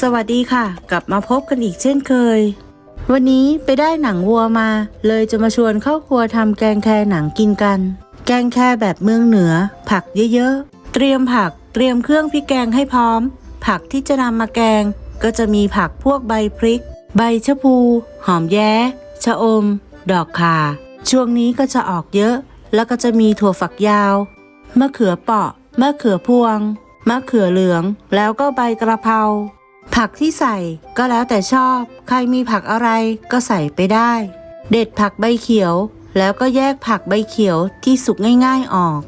สวัสดีค่ะ กลับมาพบกันอีกเช่นเคย วันนี้ไปได้หนังวัวมา เลยจะมาชวนเข้าครัวทำแกงแคหนังกินกัน แกงแคแบบเมืองเหนือ ผักเยอะๆ เตรียมผักเตรียมเครื่องพริกแกงให้พร้อม ผักที่จะนำมาแกง ก็จะมีผักพวกใบพริก ใบชะพู หอมแย้ ชะอม ดอกข่า ช่วงนี้ก็จะออกเยอะ แล้วก็จะมีถั่วฝักยาว มะเขือเปาะ มะเขือพวง มะเขือเหลือง แล้วก็ใบกระเพรา ผักที่ใส่ก็แล้วแต่ชอบ ใครมีผักอะไรก็ใส่ไปได้ เด็ดผักใบเขียว แล้วก็แยกผักใบเขียวที่สุกง่าย ๆออก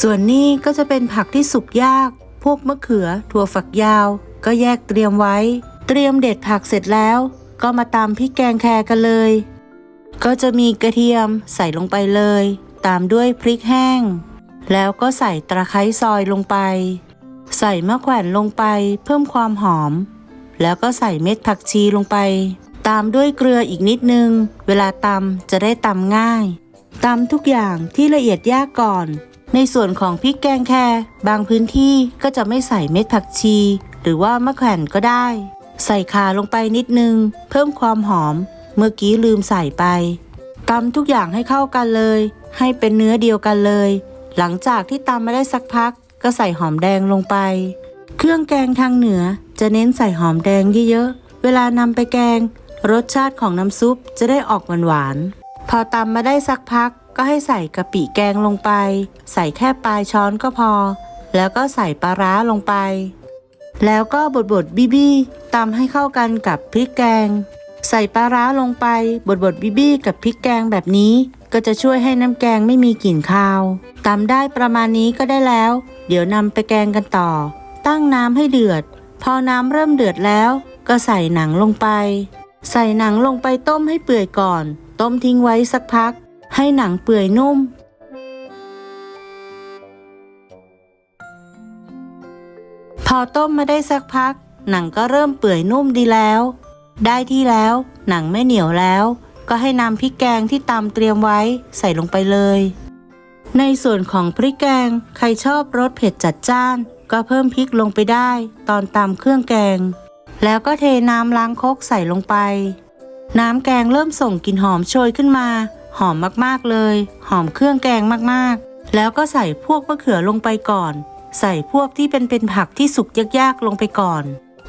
ส่วนนี้ก็จะเป็นผักที่สุกยาก พวกมะเขือ ถั่วฝักยาว ก็แยกเตรียมไว้ เตรียมเด็ดผักเสร็จแล้ว ก็มาตำพริกแกงแครกันเลย ก็จะมีกระเทียมใส่ลงไปเลย ตามด้วยพริกแห้ง แล้วก็ใส่ตะไคร้ซอยลงไป ใส่มะแขวนลงไปเพิ่มความหอม แล้วก็ใส่เม็ดผักชีลงไป ตามด้วยเกลืออีกนิดนึง เวลาตำจะได้ตำง่ายตำทุกอย่างที่ละเอียดยากก่อน ในส่วนของพริกแกงแคบางพื้นที่ก็จะไม่ใส่เม็ดผักชี หรือว่ามะแขวนก็ได้ ใส่ขาลงไปนิดนึง เพิ่มความหอม เมื่อกี้ลืมใส่ไปตำทุกอย่างให้เข้ากันเลย ให้เป็นเนื้อเดียวกันเลย หลังจากที่ตำมาได้สักพัก ก็ใส่หอมแดงลงไป เครื่องแกงทางเหนือ จะเน้นใส่หอมแดงเยอะๆ เวลานำไปแกง รสชาติของน้ำซุปจะได้ออกหวานๆ พอตำมาได้สักพักก็ให้ใส่กะปิแกงลงไป ใส่แค่ปลายช้อนก็พอ แล้วก็ใส่ปลาร้าลงไป แล้วก็บดบดบี้บี้ตำให้เข้ากันกับพริกแกง ใส่ปลาร้าลงไป บดบดบีบี้กับพริกแกงแบบนี้ ก็จะช่วยให้น้ำแกงไม่มีกลิ่นคาวตำได้ประมาณนี้ก็ได้แล้ว เดี๋ยวนำไปแกงกันต่อ ตั้งน้ำให้เดือด พอน้ำเริ่มเดือดแล้ว ก็ใส่หนังลงไป ใส่หนังลงไปต้มให้เปื่อยก่อน ต้มทิ้งไว้สักพัก ให้หนังเปื่อยนุ่ม พอต้มมาได้สักพัก หนังก็เริ่มเปื่อยนุ่มดีแล้ว ได้ที่แล้ว หนังไม่เหนียวแล้ว ก็ให้นำพริกแกงที่ตำเตรียมไว้ใส่ลงไปเลยในส่วนของพริกแกง ใครชอบรสเผ็ดจัดจ้าน ก็เพิ่มพริกลงไปได้ตอนตำเครื่องแกง แล้วก็เทน้ำล้างคกใส่ลงไป น้ำแกงเริ่มส่งกลิ่นหอมโชยขึ้นมา หอมมากๆเลย หอมเครื่องแกงมากๆ แล้วก็ใส่พวกมะเขือลงไปก่อน ใส่พวกที่เป็นเป็นผักที่สุกยากๆลงไปก่อน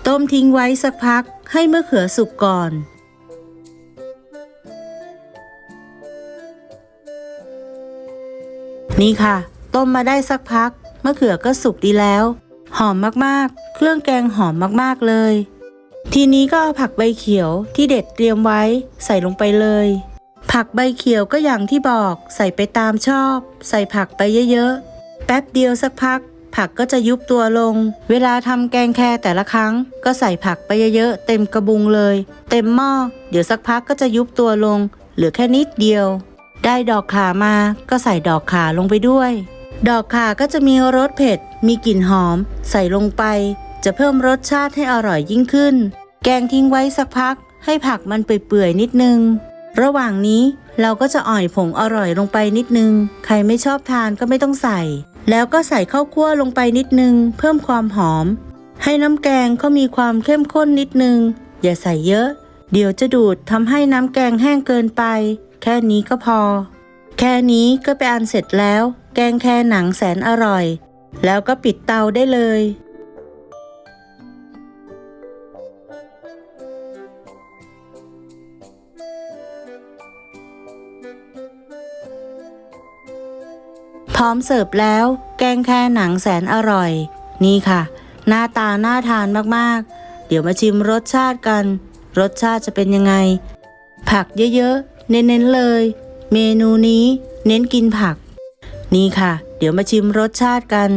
ต้มทิ้งไว้สักพักให้มะเขือสุกก่อนนี่ค่ะ ต้มมาได้สักพัก มะเขือก็สุกดีแล้ว หอมมากๆ เครื่องแกงหอมมากๆเลย ทีนี้ก็เอาผักใบเขียวที่เด็ดเตรียมไว้ใส่ลงไปเลย ผักใบเขียวก็อย่างที่บอกใส่ไปตามชอบ ใส่ผักไปเยอะๆ แป๊บเดียวสักพัก ผักก็จะยุบตัวลง เวลาทำแกงแคแต่ละครั้ง ก็ใส่ผักไปเยอะๆเต็มกระบุงเลย เต็มหม้อเดี๋ยวสักพักก็จะยุบตัวลง เหลือแค่นิดเดียวได้ดอกขามาก็ใส่ดอกขาลงไปด้วย ดอกข่าก็จะมีรสเผ็ด มีกลิ่นหอม ใส่ลงไป จะเพิ่มรสชาติให้อร่อยยิ่งขึ้น แกงทิ้งไว้สักพัก ให้ผักมันเปื่อยๆนิดนึง ระหว่างนี้เราก็จะอ่อยผงอร่อยลงไปนิดนึง ใครไม่ชอบทานก็ไม่ต้องใส่ แล้วก็ใส่ข้าวคั่วลงไปนิดนึง เพิ่มความหอม ให้น้ำแกงเขามีความเข้มข้นนิดนึง อย่าใส่เยอะ เดี๋ยวจะดูดทำให้น้ำแกงแห้งเกินไป แค่นี้ก็พอ แค่นี้ก็ไปนอันเสร็จแล้ว แกงแค่หนังแสนอร่อย แล้วก็ปิดเตาได้เลย พร้อมเสิร์ฟแล้ว แกงแค่หนังแสนอร่อย นี่ค่ะ หน้าตาน่าทานมากๆ เดี๋ยวมาชิมรสชาติกัน รสชาติจะเป็นยังไง ผักเยอะๆ เน้นๆเลย เมนูนี้เน้นกินผัก นี่ค่ะ เดี๋ยวมาชิมรสชาติกัน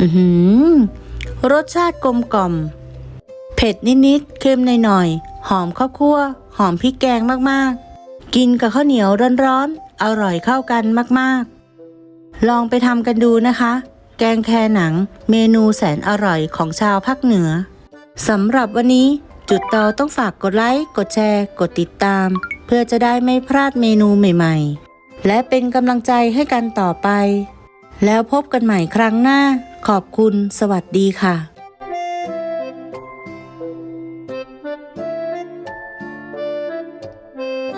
อือหือรสชาติกลมกล่อม เผ็ดนิดๆเค็มหน่อยๆหอมข้าวคั่ว หอมพริกแกงมากๆ กินกับข้าวเหนียวร้อนๆอร่อยเข้ากันมากๆ ลองไปทำกันดูนะคะ แกงแคหนัง เมนูแสนอร่อยของชาวภาคเหนือสำหรับวันนี้จุดเตาต้องฝากกดไลค์ กดแชร์ กดติดตาม เพื่อจะได้ไม่พลาดเมนูใหม่ ๆ และเป็นกำลังใจให้กันต่อไป แล้วพบกันใหม่ครั้งหน้า ขอบคุณ สวัสดีค่ะ